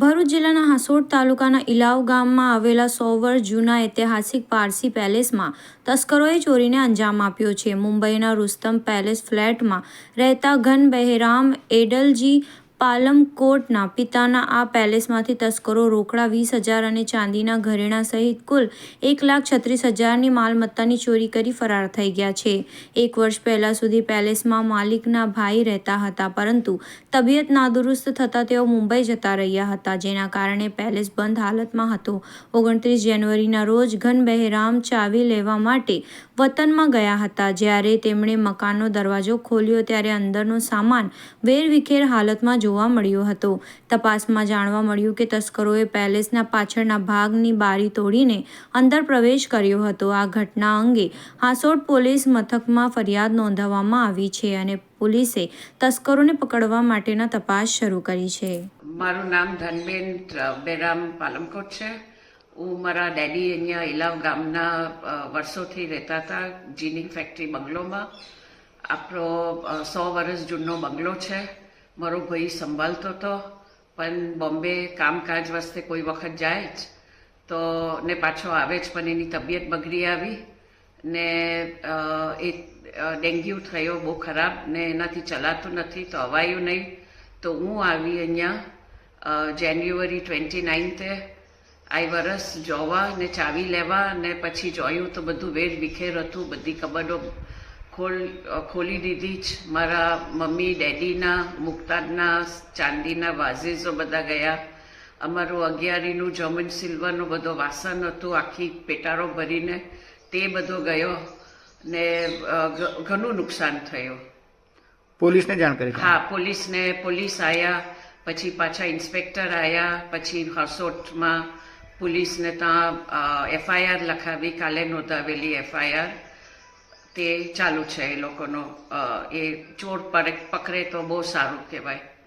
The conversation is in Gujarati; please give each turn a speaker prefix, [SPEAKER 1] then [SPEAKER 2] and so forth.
[SPEAKER 1] ભરૂચ જિલ્લાના હાસોડ તાલુકાના ઇલાવ ગામમાં આવેલા સો વર્ષ જૂના ઐતિહાસિક પારસી પેલેસમાં તસ્કરોએ ચોરીને અંજામ આપ્યો છે. મુંબઈના રુસ્તમ પેલેસ ફ્લેટમાં રહેતા ઘન બહેરામ એડલજી પાલમકોટના પિતાના આ પેલેસમાંથી તસ્કરો રોકડા વીસ હજાર અને ચાંદીના ઘરેણાં સહિત કુલ એક લાખ છત્રીસ હજારની માલમત્તાની ચોરી કરી ફરાર થઈ ગયા છે. એક વર્ષ પહેલાં સુધી પેલેસમાં માલિકના ભાઈ રહેતા હતા, પરંતુ તબિયત નાદુરુસ્ત થતાં તેઓ મુંબઈ જતા રહ્યા હતા, જેના કારણે પેલેસ બંધ હાલતમાં હતો. ઓગણત્રીસ જાન્યુઆરીના રોજ ઘન બહેરામ ચાવી લેવા માટે વતનમાં ગયા હતા. જ્યારે તેમણે મકાનનો દરવાજો ખોલ્યો, ત્યારે અંદરનો સામાન વેરવિખેર હાલતમાં જોવા મળ્યો હતો. તપાસમાં જાણવા મળ્યું કે તસ્કરોએ પેલેસના પાછળના ભાગની બારી તોડીને અંદર પ્રવેશ કર્યો હતો. આ ઘટના અંગે હાસોડ પોલીસ મથકમાં ફરિયાદ નોંધાવવામાં આવી છે અને પોલીસે તસ્કરોને પકડવા માટેના તપાસ શરૂ કરી છે.
[SPEAKER 2] મારું નામ ધનબેન બેરામ પાલમકોટ છે. હું મારા ડેડી અહીંયા ઇલાવ ગામના વર્ષોથી રહેતા હતા, જીનિંગ ફેક્ટરી બંગલોમાં. આપણો સો વર્ષ જૂનો બંગલો છે. મારો ભાઈ સંભાળતો હતો પણ બોમ્બે કામકાજ વાસ્તે કોઈ વખત જાય જ. તો ને પાછો આવે જ, પણ એની તબિયત બગડી આવી ને એ ડેન્ગ્યુ થયો બહુ ખરાબ ને એનાથી ચલાતું નથી, તો અવાયું નહીં. તો હું આવી અહીંયા જાન્યુઆરી ટ્વેન્ટી નાઇન્થે આ વરસ જોવા ને ચાવી લેવા ને પછી જોયું તો બધું વેર વિખેર હતું, બધી કબડો ખોલ ખોલી દીધી જ. મારા મમ્મી ડેડીના મુક્તાદના ચાંદીના વાઝીઝો બધા ગયા. અમારું અગિયારીનું જમન સિલ્વરનું બધો વાસણ હતું આખી પેટારો ભરીને તે બધો ગયો ને ઘણું નુકસાન થયું.
[SPEAKER 3] પોલીસને જાણ કરી
[SPEAKER 2] હા પોલીસને પોલીસ આવ્યા પછી પાછા ઇન્સ્પેક્ટર આવ્યા પછી હસોટમાં પોલીસને ત્યાં એફઆઈઆર લખાવી કાલે નોંધાવેલી એફઆઈઆર. તે ચાલુ છે એ લોકોનો એ ચોર પર પકડે તો બહુ સારું કહેવાય.